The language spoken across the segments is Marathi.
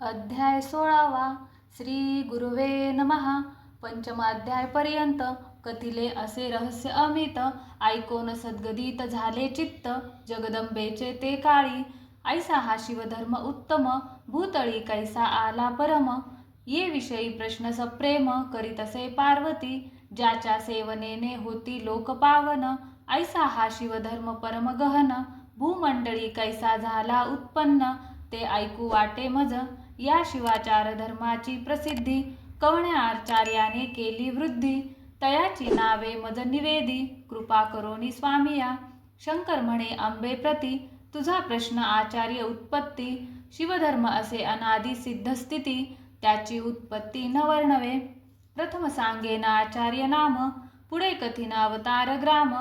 अध्याय सोळावा. श्री गुरुवे नमहा पंचमाध्यायपर्यंत कथिले असे रहस्य अमित ऐकोन सद्गदित झाले चित्त जगदंबेचे ते काळी. ऐसा हा शिवधर्म उत्तम भूतळी कैसा आला परम. ये विषयी प्रश्न सप्रेम करीत असे पार्वती ज्याच्या सेवनेने होती लोक पावन. ऐसा हा शिवधर्म परम गहन भूमंडळी कैसा झाला उत्पन्न ते ऐकू वाटे मज. या शिवाचार धर्माची प्रसिद्धी कवण्या आचार्याने केली वृद्धी? तयाची नावे मज निवेदी कृपा करोनी स्वामिया शंकर म्हणे आंबे प्रती तुझा प्रश्न आचार्य उत्पत्ती शिवधर्म असे अनादी सिद्ध स्थिती त्याची उत्पत्ती न वर्णवे. प्रथम सांगेन आचार्य नाम पुढे कथिन अवतार ग्राम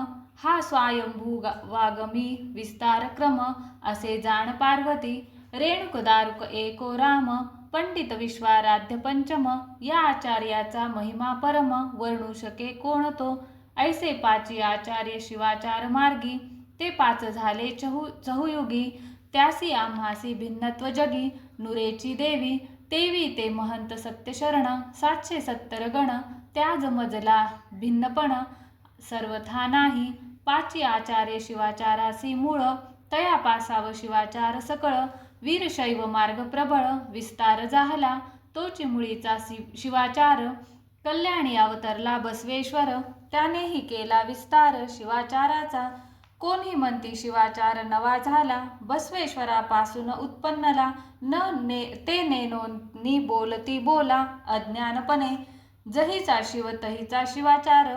हा स्वायंभू वागमी विस्तार क्रम असे जाण पार्वती रेणुकदारुक एको राम पंडित विश्वाराध्य पंचम या आचार्याचा महिमा परम वर्णू शके कोण तो? ऐसे पाची आचार्य शिवाचार मार्गी ते पाच झाले चहु चहुयुगी त्यासी आम्हासी भिन्नत्व जगी नुरेची देवी तेवी ते महंत सत्यशरण सातशे सत्तर गण त्याज मजला भिन्नपण सर्वथा नाही पाची आचार्य शिवाचारासी मूळ तया पासाव शिवाचार सकळ वीरशैव मार्ग प्रबळ विस्तार जाहला तो चिमुळीचा शि- शिवाचार. कल्याणी अवतरला बसवेश्वर त्यानेही केला विस्तार शिवाचाराचा. कोणी म्हणती शिवाचार नवा झाला बसवेश्वरापासून उत्पन्नला न ने ते नेनोनी बोलती बोला अज्ञानपणे. जहीचा शिव तहीचा शिवाचार.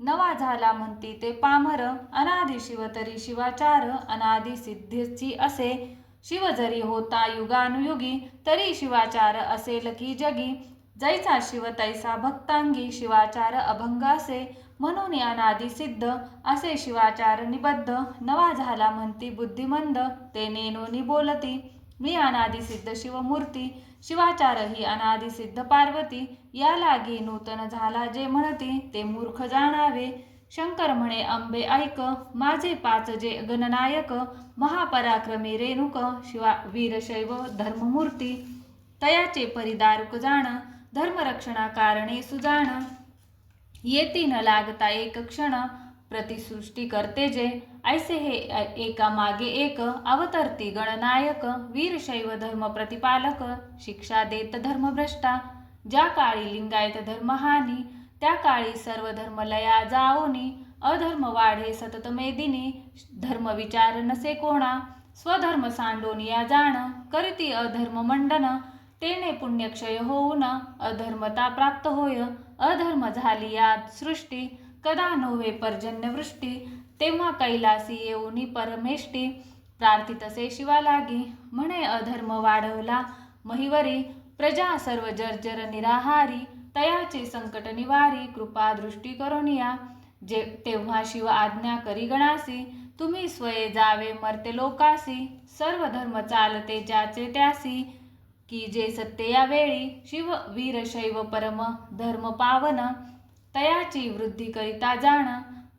नवा झाला म्हणती ते पामर अनादि शिव तरी शिवाचार अनादि सिद्धीची असे. शिव जरी होता युगानुयुगी तरी शिवाचार असेल की जगी. जैसा शिव तैसा भक्तांगी शिवाचार अभंग असे म्हणून अनादि सिद्ध. असे शिवाचार निबद्ध. नवा झाला म्हणती बुद्धिमंद ते नेनोनी बोलती. मी अनादिसिद्ध शिवमूर्ती शिवाचार ही अनादि सिद्ध पार्वती. या लागी नूतन झाला जे म्हणती ते मूर्ख जाणावे. शंकर म्हणे अंबे ऐक. माझे पाच जे गणनायक महापराक्रमी रेणुक शिवा वीरशैव धर्ममूर्ती तयाचे परिदारुक जाण धर्मरक्षणा कारणे सुजाण. येती न लागता एक क्षण प्रतिसृष्टी करते जे. ऐसे हे एका मागे एक अवतरती गणनायक वीरशैव धर्म प्रतिपालक शिक्षा देत धर्मभ्रष्टा. ज्या काळी लिंगायत धर्महानी त्या काळी सर्व धर्मलया जाओनी अधर्म वाढे सतत मेदिनी धर्म विचार नसे कोणा स्वधर्म सांडोनिया जाण करीती अधर्म मंडन तेने पुण्यक्षय होऊन अधर्मता प्राप्त होय अधर्म झाली या सृष्टी कदा नव्हे पर्जन्यवृष्टी तेव्हा कैलासी येऊनी परमेष्टी प्रार्थितसे शिवा लागी म्हणे अधर्म वाढवला महिवरी प्रजा सर्व जर्जर निराहारी तयाचे संकट निवारी कृपा दृष्टी करोनिया जे तेव्हा शिव आज्ञा करी गणासी तुम्ही स्वये जावे मरते लोकासी. सर्व धर्म चालते ज्याचे त्यासी. की जे सत्य या वेळी शिव वीर शैव परम धर्म पावन. तयाची वृद्धी करिता जाण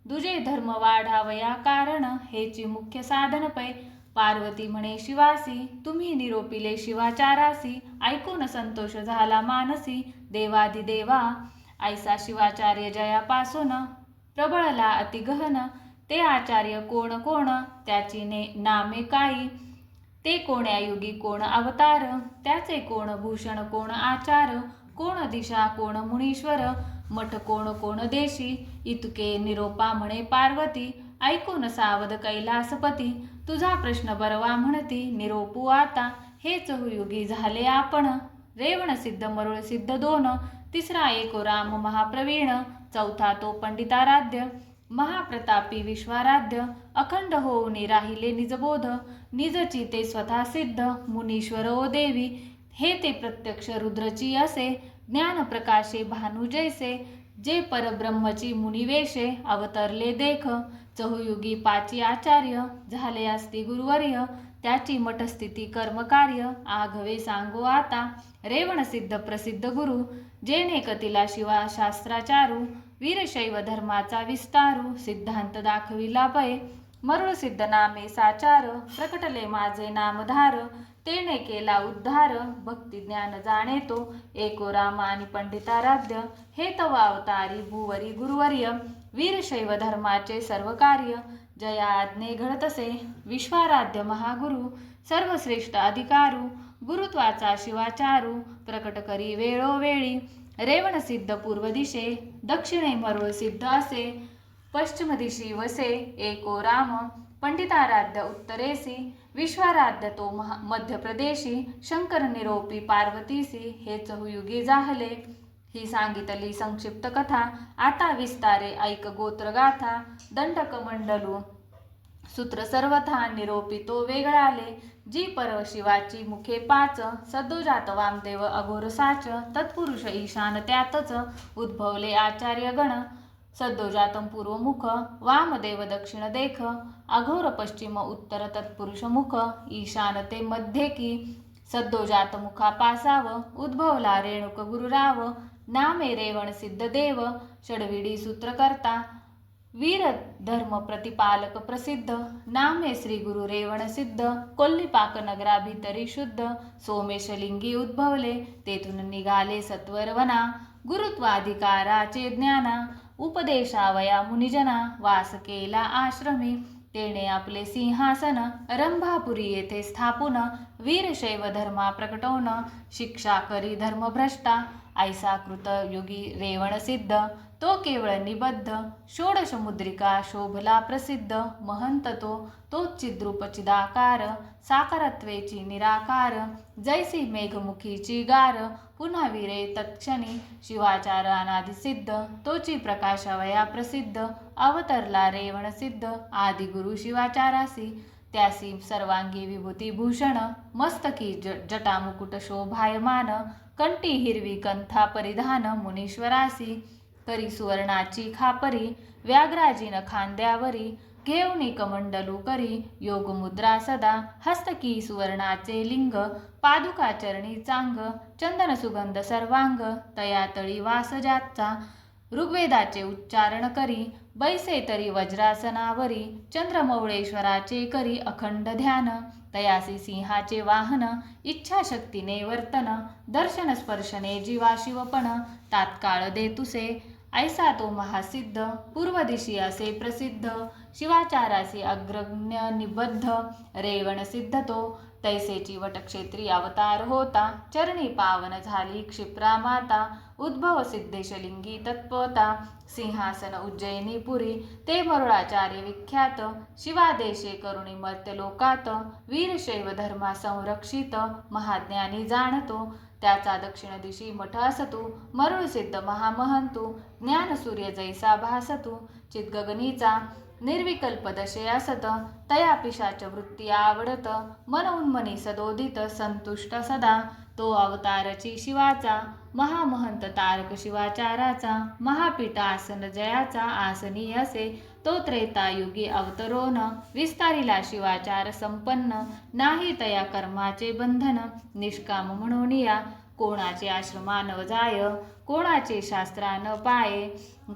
दुजे धर्म वाढावया कारण. हेची मुख्य साधन पै पार्वती म्हणे शिवासी. तुम्ही निरोपिले शिवाचारासी. ऐकून संतोष झाला मानसी. देवादिदेवा ऐसा शिवाचार्य जयापासून प्रबळला अतिगहन ते आचार्य कोण कोण त्याची ने नामे काही ते कोण्या युगी कोण अवतार त्याचे कोण भूषण कोण आचार कोण दिशा कोण मुनीश्वर मठ कोण कोण देशी इतके निरोपा म्हणे पार्वती ऐकून सावध कैलासपती तुझा प्रश्न बरवा म्हणती निरोपू आता हेच युगी झाले आपण. रेवण सिद्ध मरुळ सिद्ध दोन तिसरा एको राम महाप्रवीण चौथा तो पंडिताराध्य महाप्रतापी विश्वाराध्य अखंड होऊन राहिले निजबोध निजची ते स्वतः सिद्ध मुनीश्वर ओ देवी हे ते प्रत्यक्ष रुद्रची असे ज्ञान प्रकाशे भानुजैसे जे परब्रह्मची मुनिवेशे अवतरले देख चहुयुगी पाची आचार्य झाले असती गुरुवर्य त्याची मठस्थिती कर्मकार्य आघवे सांगो आता रेवणसिद्ध प्रसिद्ध गुरु जेणे कतिला शिवा शास्त्राचारू वीरशैव धर्माचा विस्तारू सिद्धांत दाखविला पै मरुळ सिद्ध नामे साचार प्रकटले माझे नामधार तेने केला उद्धार भक्ती ज्ञान जाणे तो एको राम आणि पंडिताराध्य हे तव अवतारी भुवरी गुरुवर्य वीरशैव धर्माचे सर्व कार्य जया आज्ञे घडतसे विश्वाराध्य महागुरु सर्वश्रेष्ठ अधिकारू गुरुत्वाचा शिवाचारू प्रकट करी वेळोवेळी. रेवण सिद्ध पूर्व दिशे दक्षिणे मरुळ सिद्ध असे. पश्चिम दिशी वसे एको राम. पंडिताराध्य उत्तरेसी. विश्वाराध्य तो महा मध्य प्रदेशी. शंकर निरोपी पार्वतीसी. हे चहुयुगी जाहले. ही सांगितली संक्षिप्त कथा. आता विस्तारे ऐक गोत्रगाथा दंडक मंडलू सूत्र सर्वथा निरोपी तो वेगळाले. जी परशिवाची मुखे पाच. सद्दोजात वामदेव अघोर साच. तत्पुरुष ईशान त्यातच. उद्भवले आचार्य गण. सद्दोजातम पूर्वमुख वामदेव दक्षिण देख. अघोर पश्चिम उत्तर तत्पुरुष मुख. ईशान ते मध्ये की सद्दोजात मुखा पासाव. उद्भवला रेणुक गुरुराव. नामे रेवण सिद्ध देव षडविडी सूत्रकर्ता वीर धर्म प्रतिपालक प्रसिद्ध नामे श्री गुरु रेवण सिद्ध कोल्लीपाक नगराभितरी शुद्ध सोमेशलिंगी उद्भवले तेथून निघाले सत्वरवना गुरुत्वाधिकाराचे ज्ञाना उपदेशावया मुनिजना वास केला आश्रमी तेने आपले सिंहासन रंभापुरी येथे स्थापून वीरशैव धर्मा प्रकटवणं शिक्षा करी धर्मभ्रष्टा. ऐसा कृत युगी रेवण सिद्ध. तो केवळ निबद्ध षोडशमुद्रिका शोभला प्रसिद्ध महंत तो तो चिद्रूप चिदाकार साकारत्वेची निराकार जैसी मेघमुखीची गार पुन्हा वीरे तत्क्षणी शिवाचार अनादिसिद्ध तोची प्रकाशवया प्रसिद्ध अवतरला रेवणसिद्ध आदिगुरु शिवाचारासी त्यासी सर्वांगी विभूती भूषण मस्तकी ज जटामुकुट शोभायमान कंठी हिरवी कंथा परिधान मुनीश्वरासी तरी सुवर्णाची खापरी व्याघ्राजीन खांद्यावरी घेऊनी कमंडलू करी. योगमुद्रा सदा हस्तकी सुवर्णाचे लिंग पादुका चरणी चांग चंदन सुगंध सर्वांग तयातळी वास जातचा ऋग्वेदाचे उच्चारण करी. बैसे तरी वज्रासनावरी चंद्रमौळेश्वराचे करी अखंड ध्यान तयासी सिंहाचे वाहन इच्छाशक्तीने वर्तन दर्शन स्पर्शने जीवा शिवपण तात्काळ दे तुसे ऐसा तो महासिद्ध पूर्व दिशी असे प्रसिद्ध शिवाचारासी अग्रज्ञ निबद्ध रेवण सिद्ध तो तैसेची वटक्षेत्री अवतार होता चरणी पावन झाली क्षिप्रा माता उद्भव सिद्धेशलिंगी तत्पता सिंहासन उज्जयिनी पुरी ते मरुळाचार्य विख्यात शिवादेशे करुणी मर्त्य लोकात वीरशैव धर्मा संरक्षित महाज्ञानी जाणतो त्याचा दक्षिण दिशी मठ असतु मरुळ सिद्ध महामहंतू ज्ञानसूर्य जैसा भासतु चितगगनीचा निर्विकल्प दशे तया पिशाच वृत्ती आवडत मन उन्मनी सदोदित संतुष्ट सदा. तो अवतारची शिवाचा महामहंत तारक शिवाचाराचा महापीठ आसन जयाचा आसनी असे. तो त्रेतायुगी अवतरोन विस्तारिला शिवाचार संपन्न नाही तया कर्माचे बंधन निष्काम म्हणून या. कोणाचे आश्रमान जाय कोणाचे शास्त्रान पाये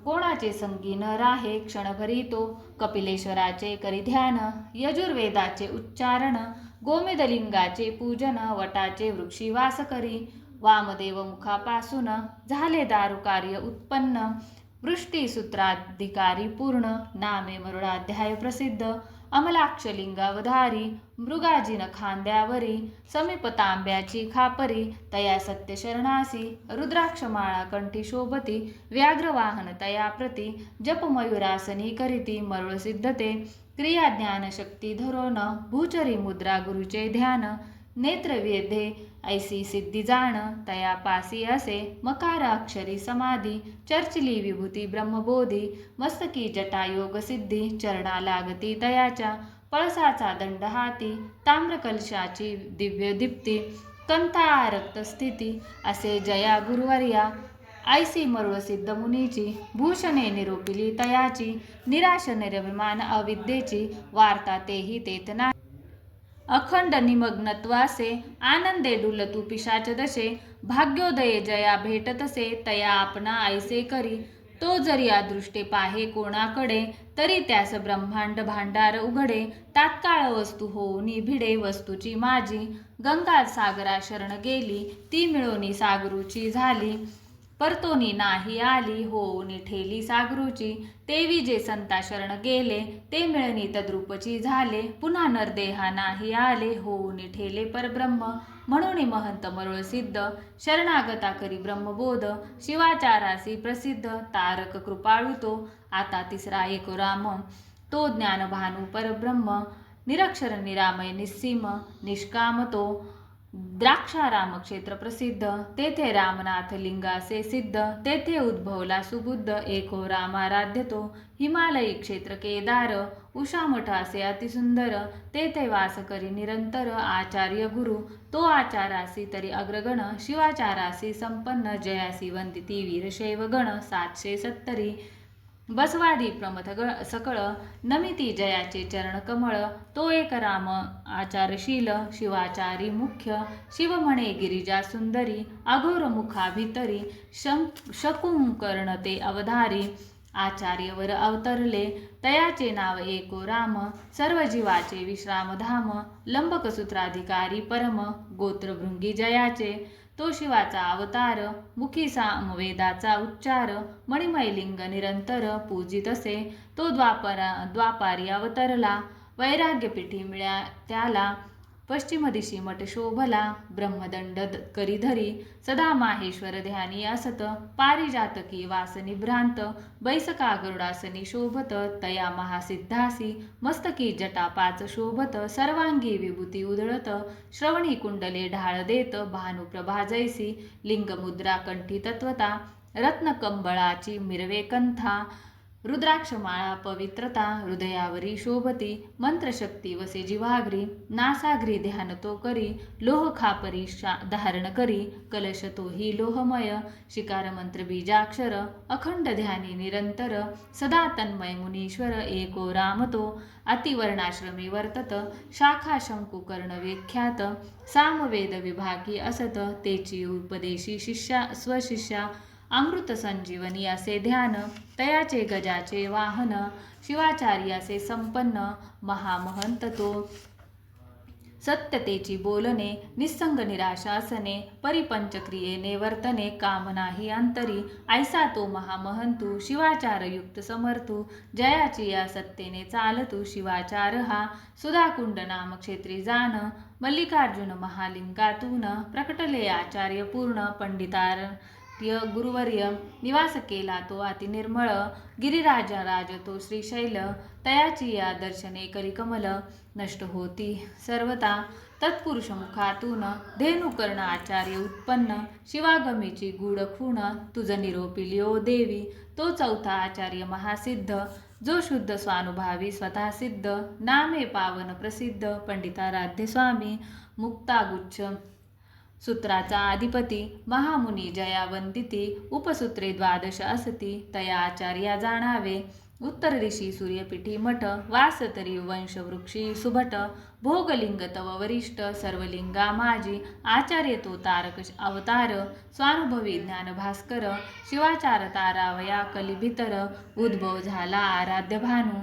कोणाचे संगी न राहे क्षणभरी तो कपिलेश्वराचे करी ध्यान यजुर्वेदाचे उच्चारण गोमेदलिंगाचे पूजन वटाचे वृक्षी वास करी वामदेव मुखापासून झाले दारू कार्य उत्पन्न वृष्टी सूत्राधिकारी पूर्ण नामे मरुडाध्याय प्रसिद्ध अमलाक्षलिंगावधारी मृगाजीन खांद्यावरी समीप तांब्याची खापरी तया सत्य शरणासी रुद्राक्षमाळा कंठी शोभती व्याघ्रवाहन तया प्रती जप मयुरासनी करीती मरुळ सिद्धते क्रिया ज्ञान धरोन भूचरी मुद्रा गुरुचे ध्यान नेत्रवेधे ऐसी सिद्धी जाण तया पासी असे मकार अक्षरी समाधी चर्चली विभूती ब्रह्मबोधी मस्तकी जटायोग सिद्धी चरणा लागती तयाच्या पळसाचा दंड हाती ताम्रकलशाची दिव्य दीप्ती कंथा स्थिती असे जया गुरुवर्या ऐसी मरुळसिद्ध मुनीची भूषणे निरोपिली तयाची निराश निर्विमान अविद्येची वार्ता तेही तेत नाही अखंड निमग्नत्वासे आनंदे डुलतू पिशाच दशे भाग्योदये जया भेटतसे तया आपणा ऐसे करी. तो जरी अदृष्टे पाहे कोणाकडे तरी त्यास ब्रह्मांड भांडार उघडे. तात्काळ वस्तू होऊनी भिडे वस्तूची माझी गंगा सागरा शरण गेली ती मिळवणी सागरूची झाली. परतोनी नाही आली हो ठेली सागरूची. तेवी जे संता शरण गेले ते मिळणी तद्रूपची झाले. पुन्हा नरदेहा नाही आले हो ठेले परब्रह्म. म्हणून महंत मरुळ सिद्ध शरणागता करी ब्रह्मबोध. शिवाचारासी प्रसिद्ध तारक कृपाळू तो. आता तिसरा एको राम. तो ज्ञान भानू परब्रह्म. निरक्षर निरामय निस्सीम निष्काम तो. द्राक्षाराम क्षेत्र प्रसिद्ध. तेथे रामनाथ लिंगासे सिद्ध. तेथे उद्भवला सुबुद्ध. एको रामाराध्य तो हिमालयी क्षेत्र केदार. उषामठासे अतिसुंदर. तेथे वास करी निरंतर आचार्य गुरु. तो आचारासी तरी अग्रगण. शिवाचारासी संपन्न. जयासी वंदिती वीरशैव गण सातशे सत्तरी. बसवादी प्रमथ ग सकळ नमिती जयाचे चरण कमळ तो एक राम आचारशील शिवाचारी मुख्य शिव म्हणे गिरिजा सुंदरी अघोर मुखाभितरी शं शकुंकर्ण ते अवधारी आचार्यवर अवतरले तयाचे नाव एको राम सर्व जीवाचे विश्रामधाम लंबकसूत्राधिकारी परम गोत्रभृंगी जयाचे तो शिवाचा अवतार मुखी वेदाचा उच्चार मणिमयलिंग निरंतर पूजित असे. तो द्वापरा द्वापारी अवतरला वैराग्यपीठी मिळ्या त्याला. पश्चिम दिशी मठ शोभला ब्रह्मदंड करी धरी सदा माहेश्वर ध्यानी असत पारिजातकी वासनी भ्रांत बैसका गरुडासनी शोभत तया महासिद्धासी मस्तकी जटापाच शोभत सर्वांगी विभूती उधळत श्रवणी कुंडले ढाळ देत भानुप्रभा जैसी लिंगमुद्रा कंठी तत्वता रत्नकंबळाची मिरवे कंथा रुद्राक्षमाळा पवित्रता हृदयावरी शोभती मंत्रशक्ती वसे जिवाग्री नासाग्री ध्यान तो करी लोह खापरी शा धारण करी कलश हि लोहमय शिकार मंत्र बीजाक्षर अखंड ध्यानी निरंतर सदा तन्मय मुनीश्वर एको राम तो अतिवर्णाश्रमी वर्तत शाखा शंकुकर्ण विख्यात सामवेद विभागी असत तेची उपदेशी शिष्या स्वशिष्या अमृत संजीवनी असे ध्यान तयाचे गजाचे वाहन शिवाचार्याचे संपन्न महामहंत तो सत्यतेची बोलणे निस्संग निराशासने परिपंचक्रियेने वर्तने कामनाही अंतरी ऐसा तो महामहंतू शिवाचारयुक्त समर्थू जयाची या सत्तेने चालतू शिवाचार हा सुधाकुंड नाम क्षेत्री जाण मल्लिकार्जुन महालिंगातून प्रकटले आचार्य पूर्ण पंडितार. य गुरुवर्य निवास केला तो अति निर्मळ गिरिराजा राज तो श्रीशैल तयाची या दर्शने कलिकमल नष्ट होती. सर्वता तत्पुरुष मुखातून धेनुकर्ण आचार्य उत्पन्न शिवागमीची गुढ खूण तुझ निरोपी लिओ देवी तो चौथा आचार्य महासिद्ध जो शुद्ध स्वानुभावी स्वतः सिद्ध नामे पावन प्रसिद्ध पंडिताराध्य स्वामी मुक्तागुच्छ सूत्राचा अधिपती महामुनी जयावंदिती उपसूत्रे द्वादश असती तया आचार्या जाणावे. उत्तर ऋषी सूर्यपीठी मठ वासतरी वंशवृक्षी सुभट भोगलिंग तव वरिष्ठ सर्वलिंगा माझी आचार्य तो तारक अवतार स्वानुभवी ज्ञान भास्कर शिवाचार तारावया कलिभितर उद्भव झाला आराध्य भानू.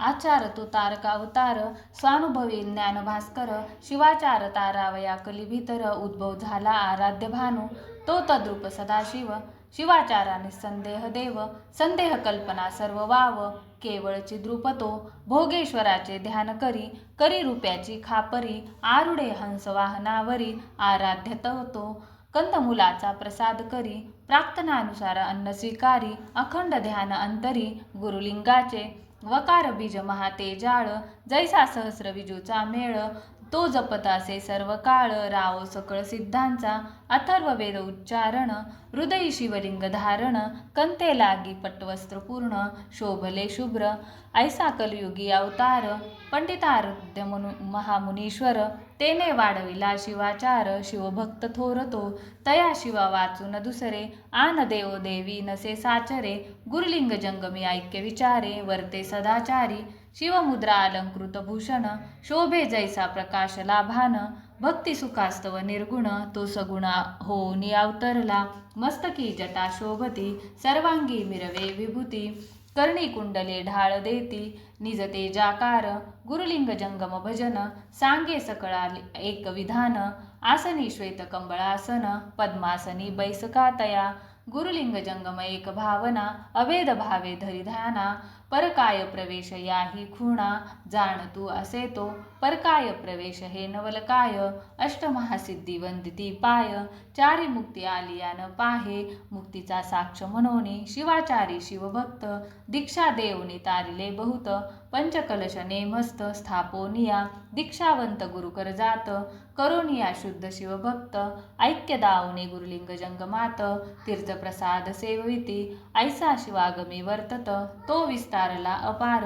आचार तो तारक अवतार स्वानुभवी ज्ञान भास्कर शिवाचार तारावया कलिभितर उद्भव झाला आराध्य भानू तो तद्रूप सदाशिव शिवाचारा निसंदेह देव संदेह कल्पना सर्व वाव केवळची द्रुपतो भोगेश्वराचे ध्यान करी करी रुप्याची खापरी आरुडे हंस वाहनावरी आराध्य तो कंदमुलाचा प्रसाद करी प्रार्थनानुसार अन्न स्वीकारी अखंड ध्यान अंतरी गुरुलिंगाचे वकार बीज महातेजाळ जैसा सहस्र विजूचा मेळ तो जपत असे सर्व काळ राव सकळ सिद्धांचा अथर्व वेद उच्चारण हृदयी शिवलिंग धारण कंते लागी पटवस्त्र पूर्ण शोभले शुभ्र ऐसा कलयुगी अवतार पंडितारुद्य मनु महामुनीश्वर तेने वाढविला शिवाचार शिवभक्त थोरतो तया शिवा वाचून दुसरे आन देव देवी नसे साचरे गुरुलिंग जंगमी ऐक्य विचारे वर्ते सदाचारी शिवमुद्रा अलंकृत भूषण शोभे जैसा प्रकाश लाभान भक्ती सुखास्तव निर्गुण तो सगुण हो अवतरला मस्तकी जटा शोभती सर्वांगी मिरवे विभूती कर्णी कुंडले ढाळ देती निज तेजाकार गुरुलिंग जंगम भजन सांगे सकळा एक विधान आसनी श्वेत कंबळासन पद्मासनी बैसकातया गुरुलिंग जंगम एक भावना अभेद भावे धरिधाना ध्याना परकाय प्रवेश याही खुणा जाणतू असे तो परकाय प्रवेश हे नवलकाय अष्टमहासिद्धी वंदिती पाय चारी मुक्ती आलियान पाहे मुक्तीचा साक्ष म्हणोनी शिवाचारी शिवभक्त दीक्षा देवनी तारिले बहुत पंचकलश नेमस्त स्थापोनिया दीक्षावंत गुरुकर जात करोनिया शुद्ध शिवभक्त ऐक्य दावने गुरुलिंग जंगमात तीर्थप्रसाद सेविती ऐसा शिवागमी वर्तत तो विस्तार अवतारला अपार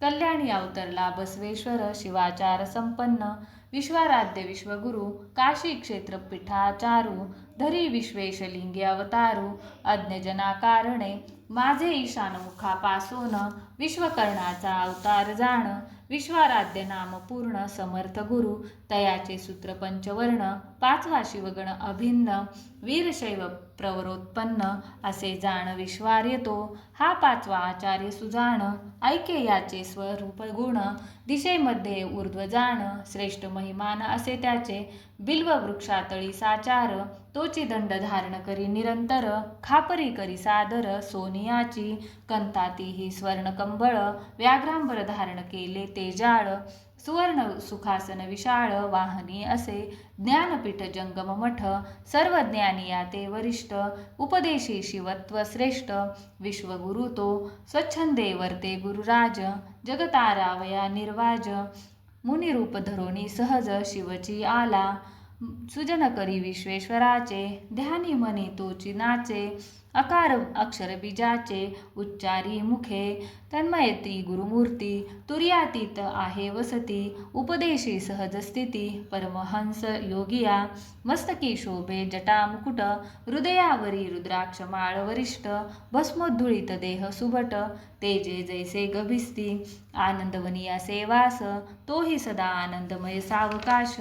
कल्याणी अवतरला बसवेश्वर शिवाचार संपन्न विश्वाराध्य विश्वगुरु काशी क्षेत्र पीठाचारू धरी विश्वेशलिंगी अवतारू अज्ञजना कारणे माझे ईशान मुखापासून विश्वकर्णाचा अवतार जाण विश्वाराध्य नाम पूर्ण समर्थ गुरु तयाचे सूत्र पंचवर्ण पाचवा शिवगण अभिन्न वीरशैव प्रवरोत्पन्न असे जाण विश्वार येतो. हा पाचवा आचार्य सुजाण ऐके याचे स्वरूप गुण दिशेमध्ये ऊर्ध्व जाण श्रेष्ठ महिमान असे त्याचे बिल्व वृक्षातळी साचार तोची दंड धारण करी निरंतर खापरी करी सादर सोनियाची कंताती ही स्वर्ण कंबळ व्याघ्रांबर धारण केले ते जाळ सुवर्ण सुखासन विशाळ वाहनी असे ज्ञानपीठ जंगम मठ सर्व ज्ञानी या ते वरिष्ठ उपदेशी शिवत्व श्रेष्ठ विश्वगुरु तो स्वच्छंदे वर्ते गुरुराज जगतारावया निर्वाज मुनिरूप धरोणी सहज शिवची आला सुजन करी विश्वेश्वराचे ध्यानी मनी तोची नाचे अकार अक्षर बीजाचे उच्चारी मुखे तन्मयती गुरुमूर्ती तुर्यातीत आहे वसती उपदेशी सहज स्थिती परमहंस योगिया मस्तकी शोभे जटा मुकुट हृदयावरी रुद्राक्ष माळ वरिष्ठ भस्मोद्धुळीत देह सुभट तेजे जैसे गभिस्ती आनंदवनिया सेवास तोही सदा आनंदमय सावकाश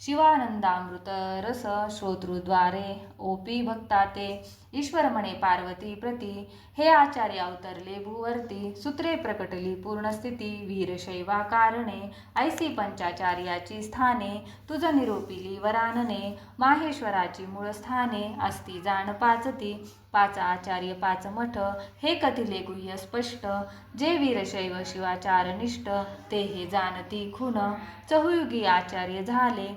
शिवानंदामृत रस श्रोतृद्वारे ओपी भक्ताते ईश्वरमणे पार्वती प्रती हे आचार्य अवतरले भूवर्ती सूत्रे प्रकटली पूर्णस्थिती वीरशैवा कारणे ऐसी पंचाचार्याची स्थाने तुझ निरोपिली वरानने माहेश्वराची मूळ स्थाने अस्ती जाण पाचती पाच आचार्य पाच मठ हे कथिले गुह्य स्पष्ट? जे वीरशैव शिवाचारनिष्ठ ते हे जाणती खुन चहुयुगी आचार्य झाले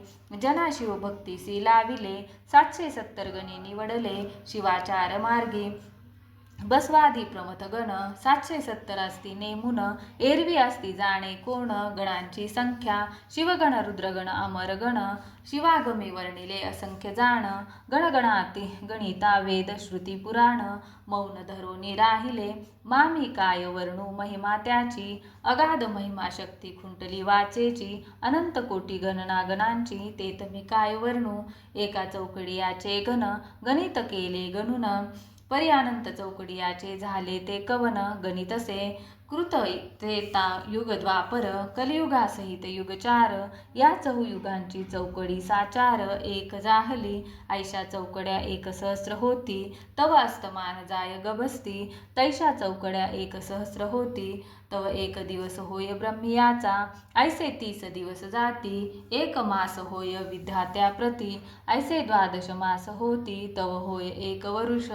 जना शिवभक्तीसी लाविले सातशे सत्तर गणी निवडले शिवाचार मार्गी बसवादी प्रमथ गण सातशे सत्तर असती नेमुन एरवी असती जाणे कोण? गणांची संख्या शिवगण रुद्रगण अमर गण शिवागमी वर्णिले असंख्य जाण गणगणाती गणिता वेद श्रुती पुराण मौन धरोनी राहिले मामी काय वर्णू महिमा त्याची अगाध महिमा शक्ती खुंटली वाचेची अनंत कोटी गणना गणांची ते मी काय वर्णू एका चौकडियाचे गण गणित केले गणून परी अनंत चौकडियाचे झाले ते कवन गणितसे कृत तेता युग द्वापर कलियुगासहित युगचार या चहुयुगांची चौकडी साचार एक जाहली ऐशा चौकड्या एक सहस्र होती तव अस्तमान जाय गबसती तैशा चौकड्या एक सहस्र होती तव एक दिवस होय ब्रह्मियाचा ऐसे तीस दिवस जाती एक मास होय विद्यात्या प्रती ऐसे द्वादश मास होती तव होय एक वरुष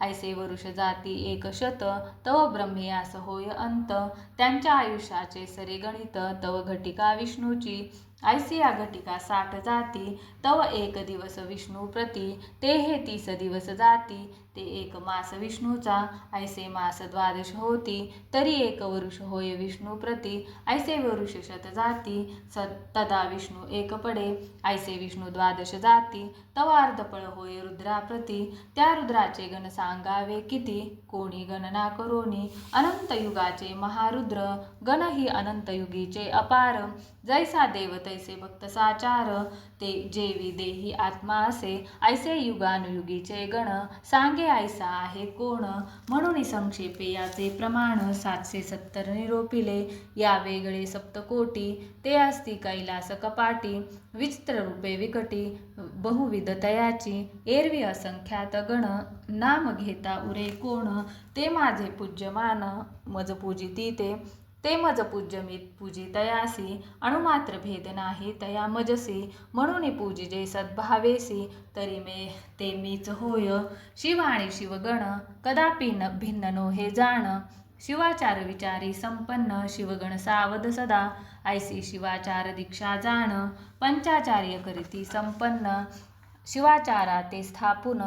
ऐसे वरुष जाती एक शत तव ब्रह्मियास होय अंत त्यांच्या आयुष्याचे सरे गणित तव घटिका विष्णूची ऐसिया घटिका साठ जाती तव एक दिवस विष्णू प्रती ते हे तीस दिवस जाती ते एक मास विष्णूचा ऐसे मास द्वादश होती तरी एक वरुष होय विष्णू प्रती ऐसे वरुष शत जाती स तदा विष्णू एक पडे ऐसे विष्णू द्वादश जाती तवार्धपळ होय रुद्राप्रती त्या रुद्राचे गण सांगावे किती कोणी गणना करोनी अनंत युगाचे महारुद्र गण ही अनंत युगीचे अपार जैसा देव तैसे भक्त साचार ते जेवी देही आत्मा असे ऐसे युगानुयुगीचे गण सांगे ऐसा आहे कोण? म्हणून संक्षेपे याचे प्रमाण सातशे सत्तर निरोपिले. या वेगळे सप्तकोटी ते असती कैलास कपाटी विचित्र रूपे विकटी बहुविध तयाची एरवी असंख्यात गण नाम घेता उरे कोण? ते माझे पूज्यमान मज पूजिती ते ते मज पूज्यमित पूजी तयासी अणुमात्र भेद नाही तया मजसी म्हणून पूजिजे सद्भावेसी तरी मे ते मीच होय। शिव आणि शिवगण कदापि न भिन्न नो हे जाण। शिवाचार विचारी संपन्न शिवगण सावध सदा। ऐसी शिवाचार दीक्षा जाण। पंचाचार्य करीती संपन्न। शिवाचारा ते स्थापून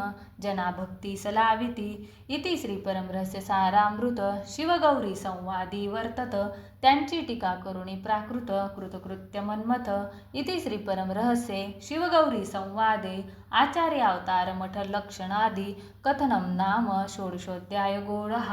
जनाभक्ती सलाविती इति श्री सारामृत शिवगौरी संवादी वर्तत त्यांची टीका करुणी प्राकृत कृतकृत्य मन्मथ इति श्रीपरमरहस्ये शिवगौरी संवादे आचार्य अवतार मठ कथनं नाम षोडशोऽध्याय गोढः